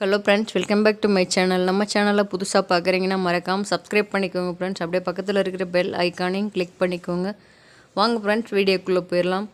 Hello friends welcome back to my channel நம்ம சேனலில் புதுசாக பார்க்குறீங்கன்னா மறக்காமல் சப்ஸ்கிரைப் பண்ணிக்கோங்க ஃப்ரெண்ட்ஸ் அப்படியே பக்கத்தில் இருக்கிற பெல் ஐக்கானையும் கிளிக் பண்ணிக்கோங்க. வாங்க ஃப்ரெண்ட்ஸ் வீடியோக்குள்ளே போயிடலாம்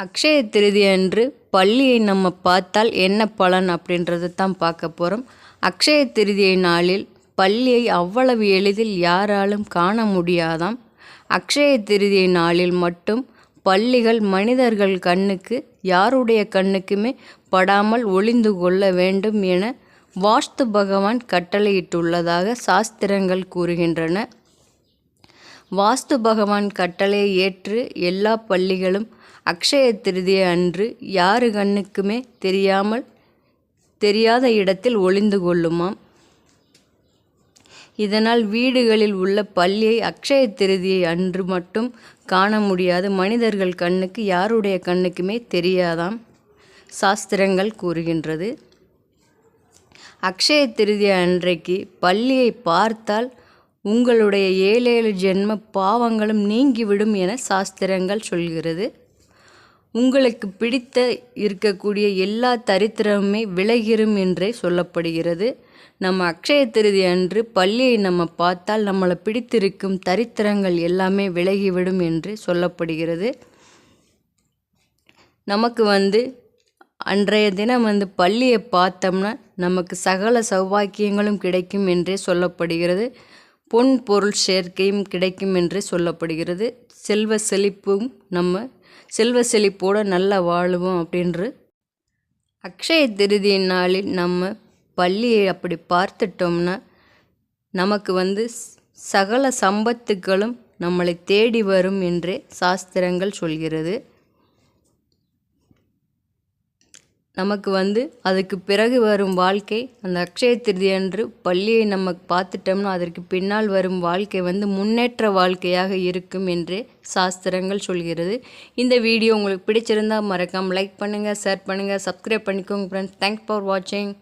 அக்ஷய திருதி அன்று பள்ளியை நம்ம பார்த்தால் என்ன பலன் அப்படின்றத தான் பார்க்க போகிறோம் அக்ஷய திருதியை நாளில் பள்ளியை அவ்வளவு எளிதில் யாராலும் காண முடியாதாம். அக்ஷய திருதியை நாளில் மட்டும் பள்ளிகள் மனிதர்கள் கண்ணுக்கு யாருடைய கண்ணுக்குமே படாமல் ஒளிந்து கொள்ள வேண்டும் என வாஸ்து பகவான் கட்டளையிட்டுள்ளதாக சாஸ்திரங்கள் கூறுகின்றன. வாஸ்து பகவான் கட்டளையை ஏற்று எல்லா பள்ளிகளும் அக்ஷய திருதியை அன்று யாரு கண்ணுக்குமே தெரியாமல் தெரியாத இடத்தில் ஒளிந்து கொள்ளுமாம். இதனால் வீடுகளில் உள்ள பள்ளியை அக்ஷய திருதியை அன்று மட்டும் காண முடியாது. மனிதர்கள் கண்ணுக்கு யாருடைய கண்ணுக்குமே தெரியாதாம் சாஸ்திரங்கள் கூறுகின்றது. அக்ஷய திருதி அன்றைக்கு பள்ளியை பார்த்தால் உங்களுடைய ஏழேழு ஜென்ம பாவங்களும் நீங்கிவிடும் என சாஸ்திரங்கள் சொல்கிறது. உங்களுக்கு பிடித்த இருக்கக்கூடிய எல்லா தரித்திரமுமே விலகிரும் என்றே சொல்லப்படுகிறது. நம்ம அக்ஷய திருதி அன்று பள்ளியை நம்ம பார்த்தால் நம்மளை பிடித்திருக்கும் தரித்திரங்கள் எல்லாமே விலகிவிடும் என்று சொல்லப்படுகிறது. நமக்கு வந்து அன்றைய தினம் வந்து பள்ளியை பார்த்தோம்னா நமக்கு சகல சௌபாக்கியங்களும் கிடைக்கும் என்றே சொல்லப்படுகிறது. பொன் பொருள் சேர்க்கையும் கிடைக்கும் என்றே சொல்லப்படுகிறது. செல்வ செழிப்பும் நம்ம செல்வ செழிப்போடு நல்லா வாழுவோம் அப்படின்று அக்ஷய திருதியின் நாளில் நம்ம பள்ளியை அப்படி பார்த்துட்டோம்னா நமக்கு வந்து சகல சம்பத்துக்களும் நம்மளை தேடி வரும் என்றே சாஸ்திரங்கள் சொல்கிறது. நமக்கு வந்து அதுக்கு பிறகு வரும் வாழ்க்கை அந்த அக்ஷய திருதியன்று பள்ளியை நம்ம பார்த்துட்டோம்னா அதற்கு பின்னால் வரும் வாழ்க்கை வந்து முன்னேற்ற வாழ்க்கையாக இருக்கும் என்று சாஸ்திரங்கள் சொல்கிறது. இந்த வீடியோ உங்களுக்கு பிடிச்சிருந்தால் மறக்காமல் லைக் பண்ணுங்கள் ஷேர் பண்ணுங்கள் சப்ஸ்கிரைப் பண்ணிக்கோங்க ஃப்ரெண்ட்ஸ் தேங்க்ஸ் ஃபார் வாட்சிங்